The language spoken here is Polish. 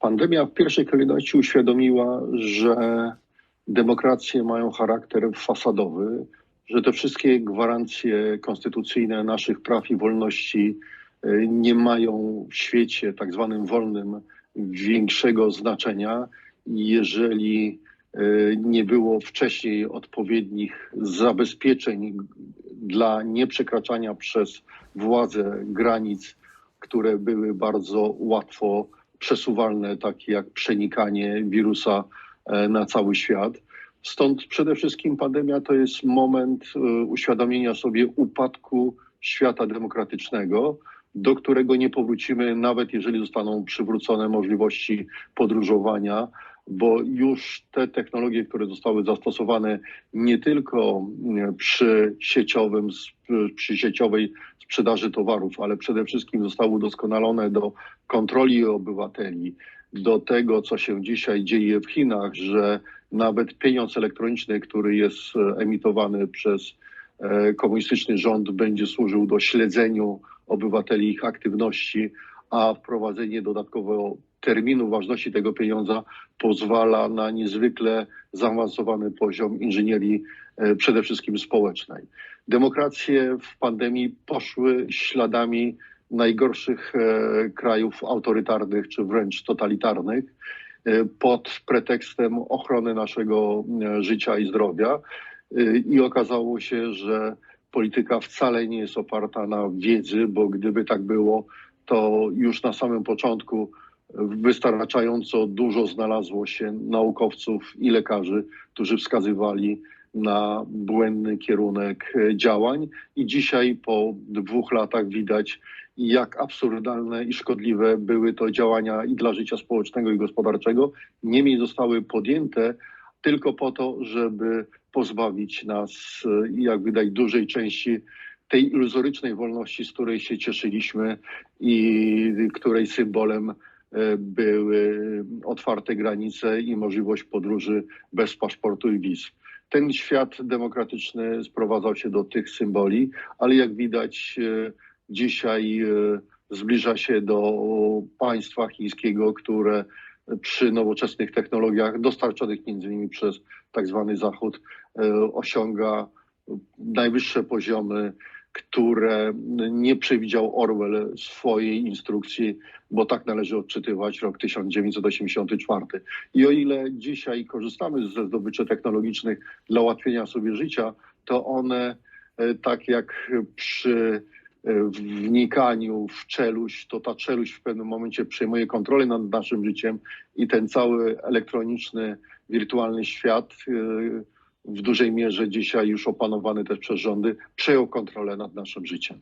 Pandemia w pierwszej kolejności uświadomiła, że demokracje mają charakter fasadowy, że te wszystkie gwarancje konstytucyjne naszych praw i wolności y, nie mają w świecie tak zwanym wolnym większego znaczenia, jeżeli y, nie było wcześniej odpowiednich zabezpieczeń dla nieprzekraczania przez władze granic, które były bardzo łatwo przesuwalne, takie jak przenikanie wirusa e, na cały świat. Stąd przede wszystkim pandemia to jest moment e, uświadomienia sobie upadku świata demokratycznego, do którego nie powrócimy, nawet jeżeli zostaną przywrócone możliwości podróżowania, bo już te technologie, które zostały zastosowane nie tylko mm, przy sieciowym, przy sieciowej sprzedaży towarów, ale przede wszystkim zostały udoskonalone do kontroli obywateli, do tego, co się dzisiaj dzieje w Chinach, że nawet pieniądz elektroniczny, który jest e, emitowany przez e, komunistyczny rząd, będzie służył do śledzeniu obywateli ich aktywności, a wprowadzenie dodatkowego terminu ważności tego pieniądza pozwala na niezwykle zaawansowany poziom inżynierii, e, przede wszystkim społecznej. Demokracje w pandemii poszły śladami najgorszych e, krajów autorytarnych czy wręcz totalitarnych e, pod pretekstem ochrony naszego życia i zdrowia. I okazało się, że polityka wcale nie jest oparta na wiedzy, bo gdyby tak było, to już na samym początku wystarczająco dużo znalazło się naukowców i lekarzy, którzy wskazywali na błędny kierunek działań. I dzisiaj po dwóch latach widać, jak absurdalne i szkodliwe były to działania i dla życia społecznego i gospodarczego. Niemniej zostały podjęte tylko po to, żeby pozbawić nas, e, jak widać, dużej części tej iluzorycznej wolności, z której się cieszyliśmy i której symbolem były otwarte granice i możliwość podróży bez paszportu i wiz. Ten świat demokratyczny sprowadzał się do tych symboli, ale jak widać e, dzisiaj e, zbliża się do państwa chińskiego, które przy nowoczesnych technologiach dostarczonych między innymi przez tak zwany Zachód e, osiąga najwyższe poziomy, które nie przewidział Orwell swojej instrukcji, bo tak należy odczytywać rok 1984. I o ile dzisiaj korzystamy ze zdobyczy technologicznych dla ułatwienia sobie życia, to one, e, tak jak przy e, wnikaniu w czeluść, to ta czeluść w pewnym momencie przejmuje kontrolę nad naszym życiem i ten cały elektroniczny, wirtualny świat e, w dużej mierze dzisiaj już opanowany też przez rządy, przejął kontrolę nad naszym życiem.